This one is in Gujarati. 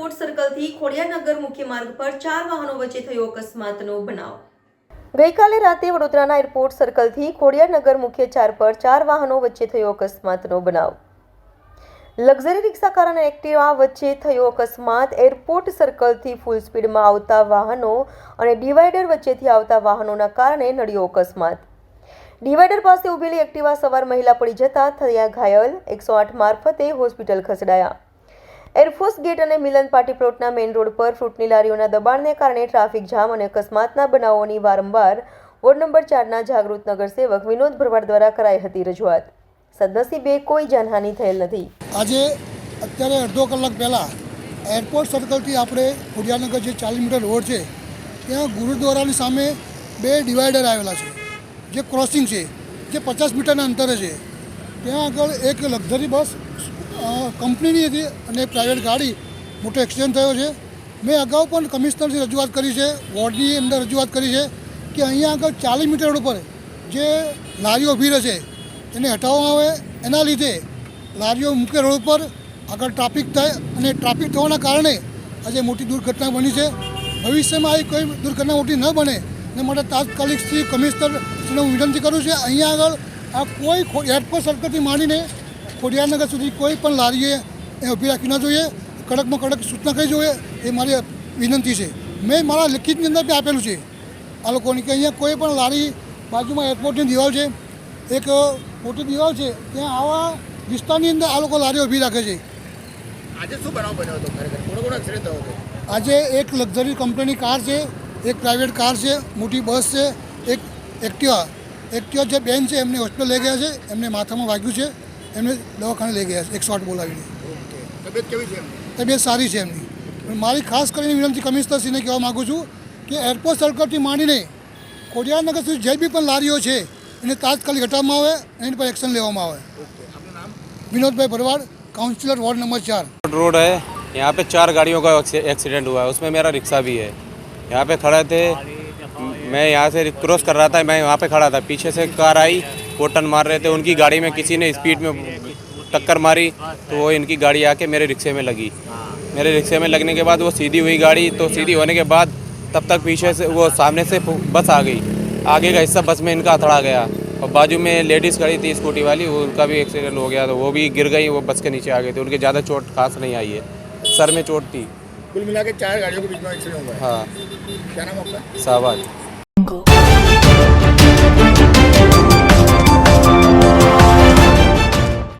ખોડિયારનગર મુખ્ય માર્ગ પર ચાર વાહનો વચ્ચે થયો અકસ્માતનો બનાવ. ગઈકાલે રાતે વડોદરાના એરપોર્ટ સર્કલથી ખોડિયાનગર મુખ્ય ચાર પર ચાર વાહનો વચ્ચે થયો અકસ્માતનો બનાવ. લક્ઝરી રિક્ષા કાર અને એક્ટિવા વચ્ચે થયો અકસ્માત. એરપોર્ટ સર્કલથી ફૂલ સ્પીડમાં આવતા વાહનો અને ડિવાઈડર વચ્ચેથી આવતા વાહનોના કારણે નડ્યો અકસ્માત. ડિવાઈડર પાસે ઊભેલી એક્ટિવા સવાર મહિલા પડી જતા થયા ઘાયલ. એકસો આઠ મારફતે હોસ્પિટલ ખસેડાયા. એરફોર્સ ગેટ અને મિલન પાર્ટી પ્લોટના મેઇન રોડ પર ફ્રૂટની લારીઓના દબાણને કારણે ટ્રાફિક જામ અને અકસ્માતના બનાવોની વારંવાર વોર્ડ નંબર ચારના જાગૃત નગરસેવક વિનોદ ભરવાડ દ્વારા કરાઈ હતી રજૂઆત. સદનસીબે કોઈ જાનહાનિ થયેલ નથી. આજે અત્યારે અડધો કલાક પહેલાં એરપોર્ટ સર્કલથી આપણે ખોડિયાનગર જે ચાલીસ મીટર રોડ છે, ત્યાં ગુરુદ્વારાની સામે બે ડિવાઈડર આવેલા છે, જે ક્રોસિંગ છે, જે પચાસ મીટરના અંતરે છે. ત્યાં આગળ એક લક્ઝરી બસ કંપનીની હતી અને પ્રાઇવેટ ગાડી મોટો એક્સિડન્ટ થયો છે. મેં અગાઉ પણ કમિશનરથી રજૂઆત કરી છે, વોર્ડની અંદર રજૂઆત કરી છે કે અહીંયા આગળ ચાલીસ મીટર રોડ ઉપર જે લારીઓ ઊભી રહે છે એને હટાવવામાં આવે. એના લીધે લારીઓ મુખ્ય રોડ ઉપર, આગળ ટ્રાફિક થાય અને ટ્રાફિક થવાના કારણે આજે મોટી દુર્ઘટના બની છે. ભવિષ્યમાં આવી કોઈ દુર્ઘટના મોટી ન બને એ માટે તાત્કાલિક શ્રી કમિશનરશ્રીને હું વિનંતી કરું છું અહીંયા આગળ આ કોઈ એરપોર્ટ સર્કલથી માંડીને ખોડિયારનગર સુધી કોઈ પણ લારીએ એ ઊભી રાખવી ન જોઈએ. કડકમાં કડક સૂચના કરી જોઈએ એ મારી વિનંતી છે. મેં મારા લિખિતની અંદર બી આપેલું છે. આ લોકોની કે અહીંયા કોઈ પણ લારી બાજુમાં એરપોર્ટની દિવાલ છે. એક મોટી દિવાલ છે. ત્યાં આવા વિસ્તારની અંદર આ લોકો લારીઓ ઊભી રાખે છે. આજે શું બનાવ બન્યો હતો ખરેખર? કોનો કોનો એક્સિડન્ટ થયો હતો? આજે એક લક્ઝરી કંપનીની કાર છે એક પ્રાઇવેટ કાર છે મોટી બસ છે એક એક્ટિવા. એક્ટિવા જે બેન છે એમને હોસ્પિટલ લઈ ગયા છે. એમને માથામાં વાગ્યું છે. એમને દવાખાને લઈ ગયા છે એકસો આઠ બોલાવીને ઓકે તબિયત કેવી છે એમની તબિયત સારી છે એમની પણ મારી ખાસ કરીને વિનંતી કમિશનરશ્રીને કહેવા માગું છું કે એરપોર્ટ સર્કલથી માંડીને ખોડિયારનગર સુધી જે બી પણ લારીઓ છે એને તાત્કાલિક હટાવવામાં આવે અને એની પર એક્શન લેવામાં આવે ઓકે આપનું નામ Vinodbhai Bharwad councillor ward number चार रोड है यहाँ पे चार गाड़ियों का एक्सीडेंट हुआ है उसमें मेरा रिक्शा भी है यहाँ पे खड़े थे मैं यहाँ से क्रॉस कर रहा था मैं वहाँ पे खड़ा था पीछे से कार आई वो टन मार रहे थे उनकी गाड़ी में किसी ने स्पीड में टक्कर मारी तो वो इनकी गाड़ी आके मेरे रिक्शे में लगी। मेरे रिक्शे में लगने के बाद वो सीधी हुई गाड़ी तो सीधी होने के बाद तब तक पीछे से वो सामने से बस आ गई। आगे का हिस्सा बस में इनका अथड़ा गया और बाजू में लेडीज़ खड़ी थी स्कूटी वाली वो उनका भी एक्सीडेंट हो गया तो वो भी गिर गई वो बस के नीचे आ गई थी। उनके ज़्यादा चोट खास नहीं आई है। सर में चोट थी। कुल मिला के चार गाड़ियों के बीच में एक्सीडेंट हुआ हाँ। क्या नाम आपका? शाहबाज